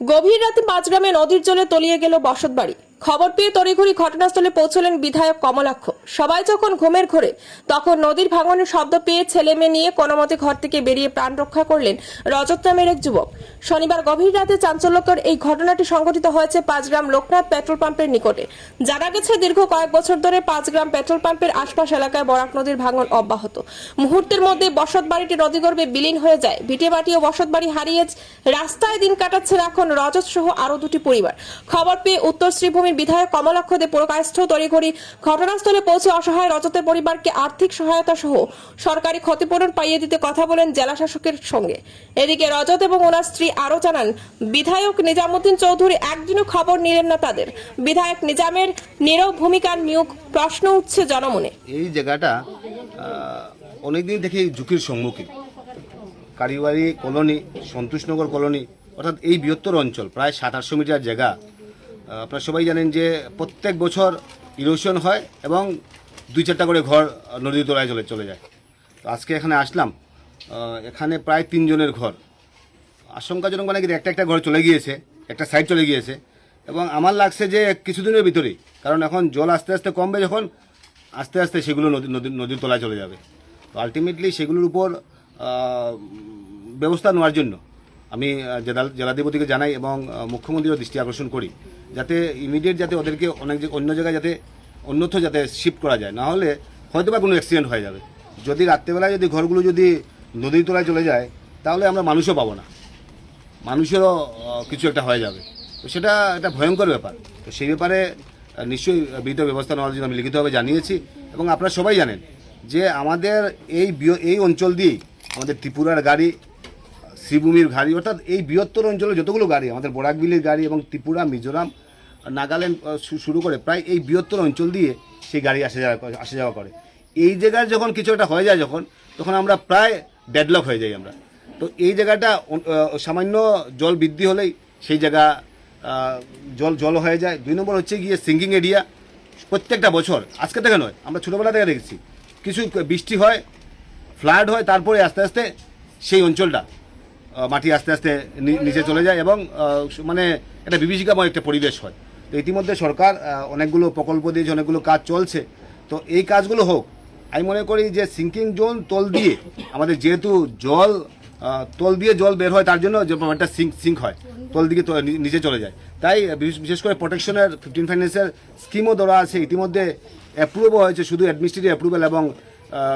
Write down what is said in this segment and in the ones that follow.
গভীর রাতে মাঝগ্রামে নদীর জলে তলিয়ে গেল বসতবাড়ি। খবর পেয়ে তড়িঘড়ি ঘটনাস্থলে পৌঁছলেন বিধায়ক কমলাক্ষ। সবাই যখন ঘুমের ঘোরে, তখন নদীর ভাঙনের শব্দ পেয়ে ছেলে মেয়ে নিয়ে কোনোমতে ঘর থেকে বেরিয়ে প্রাণ রক্ষা করলেন রজত নামের এক যুবক। শনিবার গভীর রাতে চাঞ্চল্যকর এই ঘটনাটি সংঘটিত হয়েছে পাঁচগ্রাম লোকনাথ পেট্রোল পাম্পের নিকটে। জানা গেছে, দীর্ঘ কয়েক বছর ধরে পাঁচগ্রাম পেট্রোল পাম্পের আশপাশ এলাকায় বরাক নদীর ভাঙন অব্যাহত। মুহূর্তের মধ্যে বসত বাড়িটি নদীগর্ভে বিলীন হয়ে যায়। ভিটেবাটি ও বসত বাড়ি হারিয়ে রাস্তায় দিন কাটাচ্ছেন এখন রজত সহ আরও দুটি পরিবার। খবর পেয়ে উত্তর শ্রীভূমির বিধায়ক কমলাক্ষ দে পুরকায়স্থ তড়িঘড়ি ঘটনাস্থলে পৌঁছে অসহায় রজতের পরিবারকে আর্থিক সহায়তা সহ সরকারি ক্ষতিপূরণ পাইয়ে দিতে কথা বলেন জেলা শাসকের সঙ্গে। এদিকে রজত এবং ওনার স্ত্রী আরও জানান, বিধায়ক নিজামুদ্দিন চৌধুরী একদিনও খবর নিলেন না তাদের। বিধায়ক নিজামের নীরব ভূমিকার নিয়োগ প্রশ্ন উঠছে জনমনে। এই জায়গাটা অনেক দিন থেকেই ঝুঁকির সম্মুখীন। কারিবাড়ি কলোনি, সন্তোষনগর কলোনি, অর্থাৎ এই বৃহত্তর অঞ্চল, প্রায় সাত আটশো মিটার জায়গা। আপনারা সবাই জানেন যে প্রত্যেক বছর ইরোশন হয় এবং দুই চারটা করে ঘর নদীর তলায় চলে চলে যায়। তো আজকে এখানে আসলাম এখানে প্রায় তিনজনের ঘর। আশঙ্কাজনক মানে কি, একটা একটা ঘর চলে গিয়েছে, একটা সাইড চলে গিয়েছে এবং আমার লাগছে যে কিছুদিনের ভিতরেই, কারণ এখন জল আস্তে আস্তে কমবে যখন, আস্তে আস্তে সেগুলো নদী নদী নদীর তলায় চলে যাবে। তো আলটিমেটলি সেগুলোর উপর ব্যবস্থা নেওয়ার জন্য আমি জেলা, জেলাধিপতিকে জানাই এবং মুখ্যমন্ত্রীরও দৃষ্টি আকর্ষণ করি, যাতে ইমিডিয়েট যাতে ওদেরকে অনেক অন্য জায়গায় যাতে অন্যত্র যাতে শিফট করা যায়। না হলে হয়তো বা কোনো অ্যাক্সিডেন্ট হয়ে যাবে। যদি রাত্রেবেলায় যদি ঘরগুলো যদি নদীর তলায় চলে যায়, তাহলে আমরা মানুষও পাবো না। মানুষেরও কিছু একটা হয়ে যাবে। তো সেটা একটা ভয়ঙ্কর ব্যাপার। তো সেই ব্যাপারে নিশ্চয়ই বিহিত ব্যবস্থা নেওয়ার জন্য আমি লিখিতভাবে জানিয়েছি এবং আপনারা সবাই জানেন যে আমাদের এই এই অঞ্চল দিয়েই আমাদের ত্রিপুরার গাড়ি শ্রীভূমির গাড়ি, অর্থাৎ এই বৃহত্তর অঞ্চলে যতগুলো গাড়ি, আমাদের বরাকবিলির গাড়ি এবং ত্রিপুরা, মিজোরাম, নাগাল্যান্ড শুরু করে প্রায় এই বৃহত্তর অঞ্চল দিয়ে সেই গাড়ি আসা যাওয়া আসা যাওয়া করে। এই জায়গায় যখন কিছু একটা হয়ে যায় যখন, তখন আমরা প্রায় ডেডলক হয়ে যাই আমরা। তো এই জায়গাটা সামান্য জল বৃদ্ধি হলেই সেই জায়গা জল জল হয়ে যায়। দুই নম্বর হচ্ছে গিয়ে সিঙ্কিং এরিয়া। প্রত্যেকটা বছর, আজকে থেকে নয়, আমরা ছোটোবেলা থেকে দেখেছি। কিছু বৃষ্টি হয়, ফ্লাড হয়, তারপরে আস্তে আস্তে সেই অঞ্চলটা মাটি আস্তে আস্তে নিচে চলে যায় এবং মানে একটা বিভীষিকাময় একটা পরিবেশ হয়। তো ইতিমধ্যে সরকার অনেকগুলো প্রকল্প দিয়েছে, অনেকগুলো কাজ চলছে। তো এই কাজগুলো হোক, আমি মনে করি যে সিঙ্কিং জোন তল দিয়ে, আমাদের যেহেতু জল তল দিয়ে জল বের হয়, তার জন্য যে একটা সিঙ্ক সিঙ্ক হয়। তল দিকে নিচে চলে যায়। তাই বিশেষ- বিশেষ করে প্রোটেকশনের, ফিফটিন ফাইন্যান্সের স্কিমও দেওয়া আছে। ইতিমধ্যে অ্যাপ্রুভও হয়েছে, শুধু অ্যাডমিনিস্ট্রেটিভ অ্যাপ্রুভাল এবং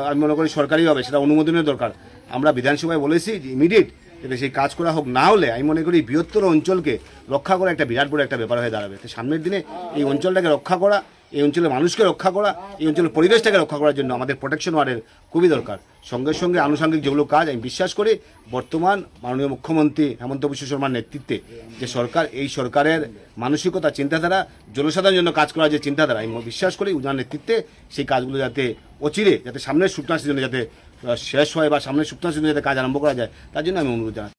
আমি মনে করি সরকারি হবে, সেটা অনুমোদনের দরকার। আমরা বিধানসভায় বলেছি যে ইমিডিয়েট যাতে সেই কাজ করা হোক না হলে আমি মনে করি বৃহত্তর অঞ্চলকে রক্ষা করা একটা বিরাট বড় একটা ব্যাপার হয়ে দাঁড়াবে। তো সামনের দিনে এই অঞ্চলটাকে রক্ষা করা, এই অঞ্চলের মানুষকে রক্ষা করা, এই অঞ্চলের পরিবেশটাকে রক্ষা করার জন্য আমাদের প্রোটেকশন ওয়ার্ডের খুবই দরকার। সঙ্গে সঙ্গে আনুষঙ্গিক যেগুলো কাজ আমি বিশ্বাস করি, বর্তমান মাননীয় মুখ্যমন্ত্রী হেমন্ত বিশ্ব শর্মার নেতৃত্বে যে সরকার, এই সরকারের মানসিকতা, চিন্তাধারা, জনসাধারণের জন্য কাজ করার যে চিন্তাধারা, আমি বিশ্বাস করি উনার নেতৃত্বে সেই কাজগুলো যাতে অচিরে, যাতে সামনের শুকনা সিজনে যাতে শেষ হয় বা সামনে যাতে কাজ আরম্ভ করা যায় তার জন্য আমি অনুরোধ জানাচ্ছি।